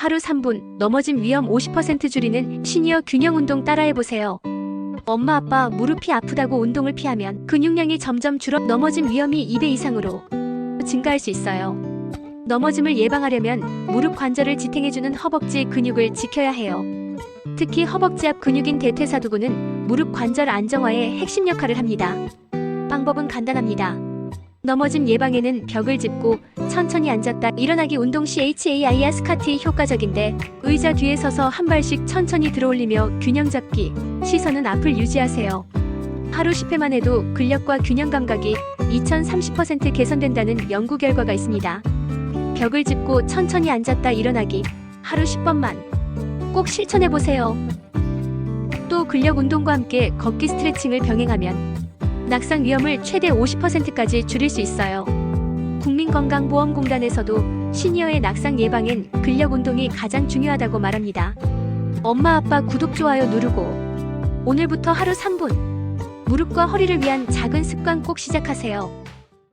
하루 3분 넘어짐 위험 50% 줄이는 시니어 균형 운동 따라해보세요. 엄마 아빠 무릎이 아프다고 운동을 피하면 근육량이 점점 줄어 넘어짐 위험이 2배 이상으로 증가할 수 있어요. 넘어짐을 예방하려면 무릎 관절을 지탱해주는 허벅지 근육을 지켜야 해요. 특히 허벅지 앞 근육인 대퇴사두근은 무릎 관절 안정화에 핵심 역할을 합니다. 방법은 간단합니다. 넘어짐 예방에는 벽을 짚고 천천히 앉았다 일어나기 운동 시 HAIR 스카티 효과적인데 의자 뒤에 서서 한 발씩 천천히 들어올리며 균형 잡기 시선은 앞을 유지하세요. 하루 10회만 해도 근력과 균형 감각이 2030% 개선된다는 연구 결과가 있습니다. 벽을 짚고 천천히 앉았다 일어나기 하루 10번만 꼭 실천해 보세요. 또 근력 운동과 함께 걷기 스트레칭을 병행하면 낙상 위험을 최대 50%까지 줄일 수 있어요. 국민건강보험공단에서도 시니어의 낙상 예방엔 근력 운동이 가장 중요하다고 말합니다. 엄마 아빠 구독 좋아요 누르고 오늘부터 하루 3분 무릎과 허리를 위한 작은 습관 꼭 시작하세요.